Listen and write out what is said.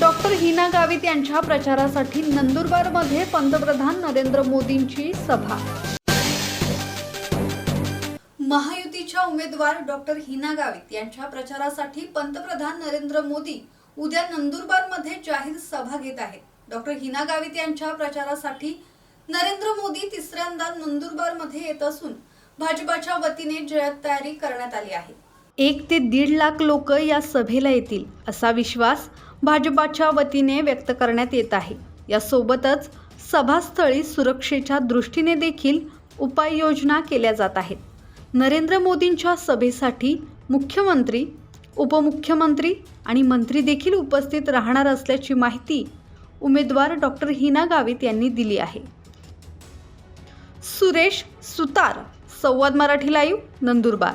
Doctor Hina Gavit यांच्या प्रचारासाठी नंदुरबारमध्ये पंतप्रधान नरेंद्र मोदींची सभा. महायुतीच्या उमेदवार डॉक्टर हिना गावित यांच्या प्रचारासाठी पंतप्रधान नरेंद्र मोदी उद्या नंदुरबारमध्ये जाहीर सभा घेत आहेत. डॉक्टर हिना गावित यांच्या प्रचारासाठी नरेंद्र मोदी तिसऱ्यांदा नंदुरबारमध्ये येत असून भाजपाच्या वतीने जयत तयारी करण्यात आली आहे. एक ते दीड लाख लोक या सभेला येतील असा विश्वास भाजपाच्या वतीने व्यक्त करण्यात येत आहे. यासोबतच सभास्थळी सुरक्षेच्या दृष्टीने देखील उपाययोजना केल्या जात आहेत. नरेंद्र मोदींच्या सभेसाठी मुख्यमंत्री उपमुख्यमंत्री आणि मंत्री देखील उपस्थित राहणार असल्याची माहिती उमेदवार डॉक्टर हिना गावित यांनी दिली आहे. सुरेश सुतार संवाद मराठी लाईव्ह नंदुरबार.